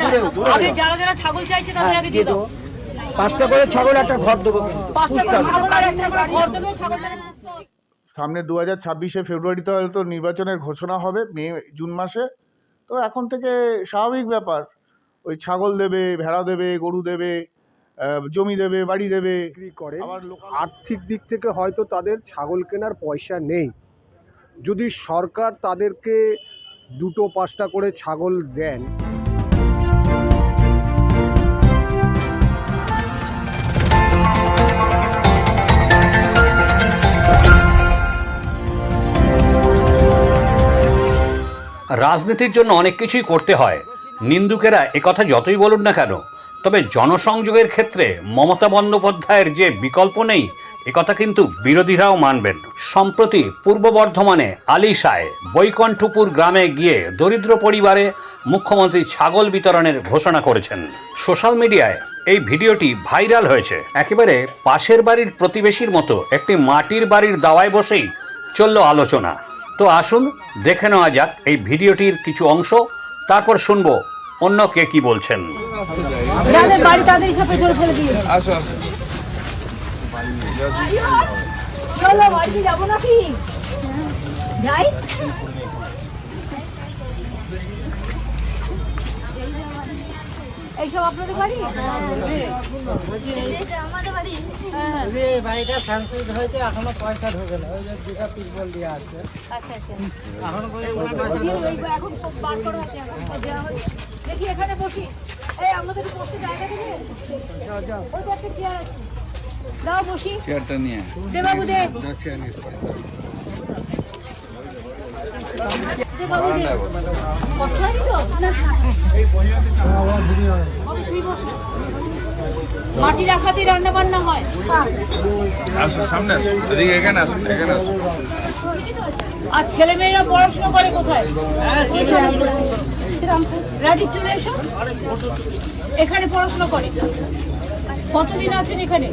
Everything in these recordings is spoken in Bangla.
না আগে যারা যারা ছাগল চাইছে তাদের আগে দিয়ে দাও। পাঁচটা করে ছাগল একটা ঘর দেবো পাঁচটা করে ছাগল একটা ঘর দেবে ছাগলটা সামনে দু হাজার ছাব্বিশে ফেব্রুয়ারিতে হয়তো নির্বাচনের ঘোষণা হবে মে জুন মাসে। তো এখন থেকে স্বাভাবিক ব্যাপার। ওই ছাগল দেবে ভেড়া দেবে গরু দেবে জমি দেবে বাড়ি দেবে। বিক্রি করে। আর্থিক দিক থেকে হয়তো তাদের ছাগল কেনার পয়সা নেই। যদি সরকার তাদেরকে দুটো পাঁচটা করে ছাগল দেন রাজনীতির জন্য অনেক কিছুই করতে হয়। নিন্দুকেরা একথা যতই বলুন না কেন, তবে জনসংযোগের ক্ষেত্রে মমতা বন্দ্যোপাধ্যায়ের যে বিকল্প নেই, একথা কিন্তু বিরোধীরাও মানবেন। সম্প্রতি পূর্ব বর্ধমানে আলিশায় বৈকণ্ঠপুর গ্রামে গিয়ে দরিদ্র পরিবারে মুখ্যমন্ত্রী ছাগল বিতরণের ঘোষণা করেছেন। সোশ্যাল মিডিয়ায় এই ভিডিওটি ভাইরাল হয়েছে। একেবারে পাশের বাড়ির প্রতিবেশীর মতো একটি মাটির বাড়ির দাওয়ায় বসেই চলল আলোচনা। তো আসুন দেখে নেওয়া যাক এই ভিডিওটির কিছু অংশ। তারপর শুনব অন্য কে কি বলছেন। এইসব আপনাদের বাড়ি? আমাদের বাড়ি। হ্যাঁ যে বাড়িটা সাংসদ হয়েছে এখনও পয়সা ঢোকে না। ওই যে দুটা তিরপল দেওয়া আছে। আচ্ছা আচ্ছা। এখনও দিয়ে এখন বার করা আছে এখন দেওয়া হচ্ছে। দেখি এখানে বসি। এই আমাদের বসতে জায়গা দেবে ওই তো একটা চেয়ার আছে। দাও বসি। চেয়ারটা নিয়ে দে বাবু দে। দে বাবু দে। কষ্ট হয়নি তো? বাবু, তুই বস না। মাটি রাখাতেই রান্না বান্না হয়। আসো সামনে আসো। এদিকে এখানে আসো এখানে আসো। আর ছেলে মেয়েরা পড়াশোনা করে কোথায়? রাজি চলে এসো। এখানে পড়াশোনা করে। কতদিন আছেন এখানে?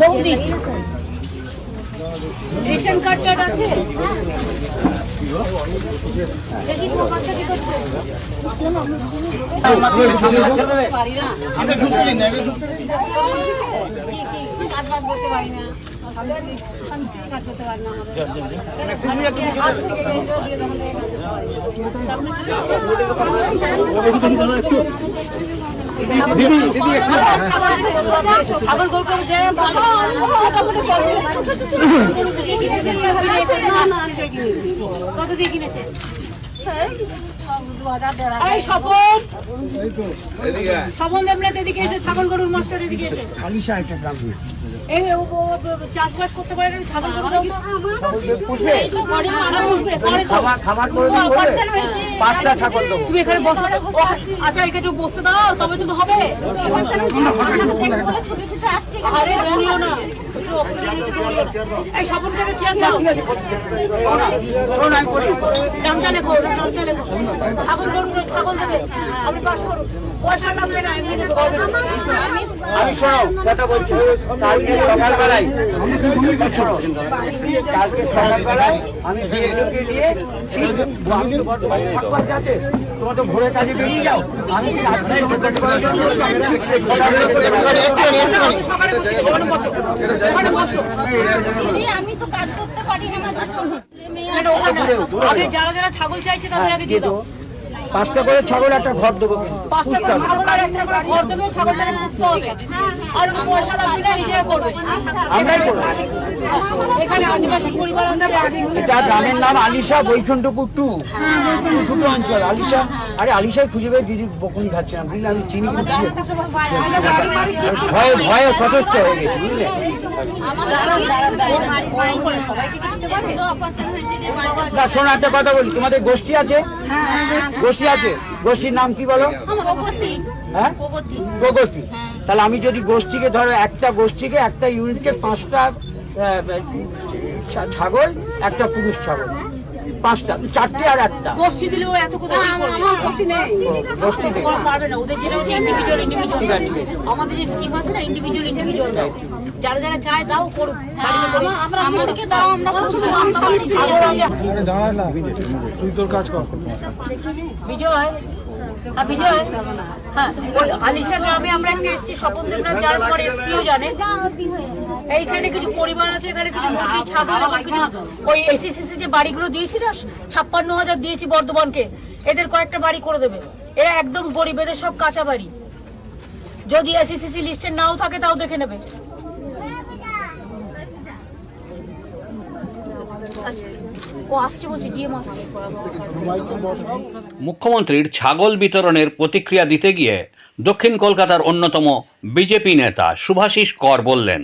বহুদিন। রেশন কার্ড টার্ড আছে? আমি কত দিয়ে কিনেছে ছাগল গরুর মাস্টার এদিকে এসে। আলিশা একটা গ্রাম এই চাষবাস করতে পারে না ছাগল। খাবার খাবার করে পাঁচটা ছাগল দেবো। তুমি এখানে বসো। আচ্ছা এখানে একটু বসতে দাও তবে তো হবে। ছোট ছোট আরে না। এই স্বপন করে চেয়ার দাও। আমি করি নামটা লেখো নামটা লেখো। ছাগল ছাগল দেবে। আপনি পাশ করুন। আমি শোনো কথা বলছি কালকে সকালবেলায় কালকে সকালবেলায় আমি বিএলওকে নিয়ে কাজে বেরিয়ে যাও আমি? আমি তো কাজ করতে পারি না যারা যারা ছাগল চাইছে তাদের আগে দিয়ে দাও পাঁচটা করে ছাগল একটা ঘর দেবো কিন্তু। পাঁচটা করে ছাগল আর একটা ঘর দেবে ছাগলটা সুস্থ হবে। আর পয়সা লাগবে না নিজে করবে। আমরাই করব। এখানে আদিবাসী পরিবার আছে। এটা গ্রামের নাম আলিশা বৈকুণ্ঠপুর টু। দুটো অঞ্চল আলিশা। আরে আলিশাই খুঁজে পেয়ে দিদি বকুনি খাচ্ছিলাম বুঝলে? আমি চিনি ভয়ে ভয়ে কতষ্ট হয়ে গেছে বুঝলে? না শোনো একটা কথা বলি তোমাদের গোষ্ঠী আছে? গোষ্ঠী আছে? গোষ্ঠীর নাম কি বলো? হ্যাঁ? প্রগতি। তাহলে আমি যদি গোষ্ঠীকে ধরো একটা গোষ্ঠীকে একটা ইউনিটকে পাঁচটা ছাগল একটা পুরুষ ছাগল। পাঁচটা চারটে আর একটা। গোষ্ঠী দিলেও এত কোথায় কি করবে? ওরা পারবে না। ওদের যেটা হচ্ছে ইন্ডিভিজুয়াল ইন্ডিভিজুয়াল আমাদের যে স্কিম আছে না ইন্ডিভিজুয়াল ইন্ডিভিজুয়াল যারা যারা চায় দাও করুক। আমরা আমাদেরকে দাও আমরা তুই তোর কাজ কর। বিজয় হ্যাঁ আলিশা গ্রামে আমরা পরে জানে। এইখানে কিছু পরিবার আছে কিছু যে বাড়িগুলো দিয়েছি না ছাপ্পান্ন হাজার দিয়েছি বর্ধমানকে। এদের কয়েকটা বাড়ি করে দেবে। এরা একদম গরিব, এদের সব কাঁচা বাড়ি। যদি এসিসিসি লিস্টে নাও থাকে, তাও দেখে নেবে। মুখ্যমন্ত্রীর ছাগল বিতরণের প্রতিক্রিয়া দিতে গিয়ে দক্ষিণ কলকাতার অন্যতম বিজেপি নেতা শুভাশিস কর বললেন।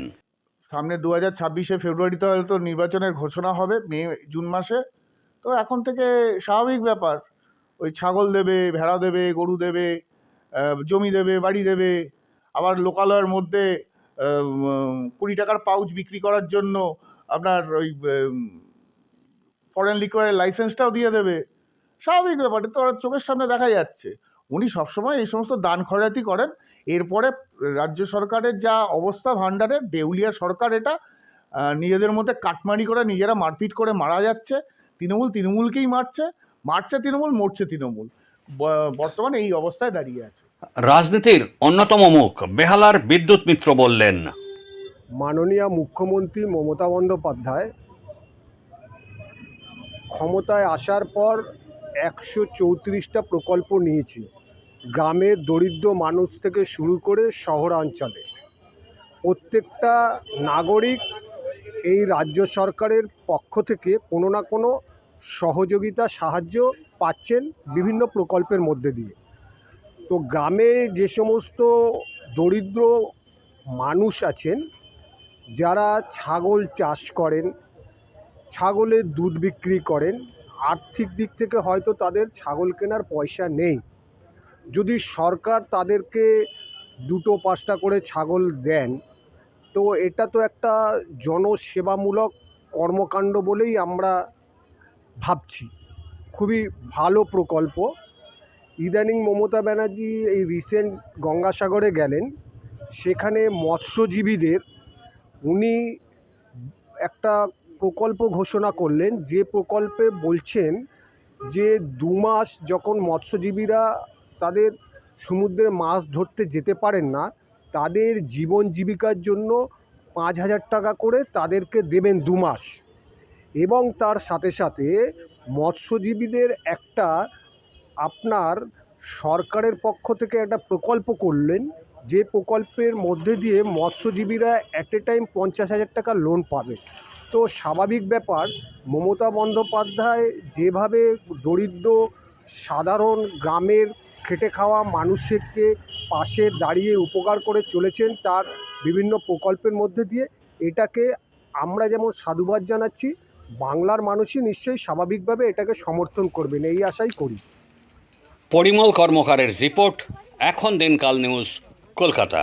সামনে দু হাজার ছাব্বিশে ফেব্রুয়ারিতে হয়তো নির্বাচনের ঘোষণা হবে, মে, জুন মাসে। তো এখন থেকে স্বাভাবিক ব্যাপার। ওই ছাগল দেবে, ভেড়া দেবে, গরু দেবে জমি দেবে, বাড়ি দেবে। আবার লোকালয়ের মধ্যে কুড়ি টাকার পাউচ বিক্রি করার জন্য আপনার ওই ফরেন লিকোয়ারের লাইসেন্সটাও দিয়ে দেবে। স্বাভাবিক ব্যাপার তো আর চোখের সামনে দেখা যাচ্ছে। উনি সবসময় এই সমস্ত দান খয়রাতি করেন। এরপরে রাজ্য সরকারের যা অবস্থা ভাণ্ডারের দেউলিয়া সরকার এটা নিজেদের মধ্যে কাটমারি করে নিজেরা মারপিট করে মারা যাচ্ছে। তৃণমূল তৃণমূলকেই মারছে। মারছে তৃণমূল মরছে তৃণমূল। বর্তমানে এই অবস্থায় দাঁড়িয়ে আছে। রাজনীতির অন্যতম মুখ বেহালার বিদ্যুৎ মিত্র বললেন। মাননীয় মুখ্যমন্ত্রী মমতা বন্দ্যোপাধ্যায় ক্ষমতায় আসার পর একশো চৌত্রিশটা প্রকল্প নিয়েছি। গ্রামের দরিদ্র মানুষ থেকে শুরু করে শহরাঞ্চলে। প্রত্যেকটা নাগরিক এই রাজ্য সরকারের পক্ষ থেকে কোনো না কোনো সহযোগিতা, সাহায্য পাচ্ছেন বিভিন্ন প্রকল্পের মধ্যে দিয়ে। তো গ্রামে যে সমস্ত দরিদ্র মানুষ আছেন, যারা ছাগল চাষ করেন ছাগলের দুধ বিক্রি করেন। আর্থিক দিক থেকে হয়তো তাদের ছাগল কেনার পয়সা নেই। যদি সরকার তাদেরকে দুটো পাঁচটা করে ছাগল দেন, তো এটা তো একটা জনসেবামূলক কর্মকাণ্ড বলেই আমরা ভাবছি। খুবই ভালো প্রকল্প। ইদানিং মমতা ব্যানার্জি এই রিসেন্ট গঙ্গাসাগরে গেলেন। সেখানে মৎস্যজীবীদের উনি একটা প্রকল্প ঘোষণা করলেন, যে প্রকল্পে বলছেন যে দু মাস যখন মৎস্যজীবীরা তাদের সমুদ্রে মাছ ধরতে যেতে পারেন না, তাদের জীবন জীবিকার জন্য পাঁচ হাজার টাকা করে তাদেরকে দেবেন দু মাস। এবং তার সাথে সাথে মৎস্যজীবীদের একটা আপনার সরকারের পক্ষ থেকে একটা প্রকল্প করলেন, যে প্রকল্পের মধ্যে দিয়ে মৎস্যজীবীরা অ্যাট এ টাইম পঞ্চাশ হাজার টাকা লোন পাবে। তো স্বাভাবিক ব্যাপার, মমতা বন্দ্যোপাধ্যায় যেভাবে দরিদ্র, সাধারণ গ্রামের খেটে খাওয়া মানুষকে পাশে দাঁড়িয়ে উপকার করে চলেছেন তার বিভিন্ন প্রকল্পের মধ্যে দিয়ে, এটাকে আমরা যেমন সাধুবাদ জানাচ্ছি, বাংলার মানুষই নিশ্চয়ই স্বাভাবিকভাবে এটাকে সমর্থন করবেন, এই আশাই করি। পরিমল কর্মকারের রিপোর্ট, এখন দিনকাল নিউজ, কলকাতা।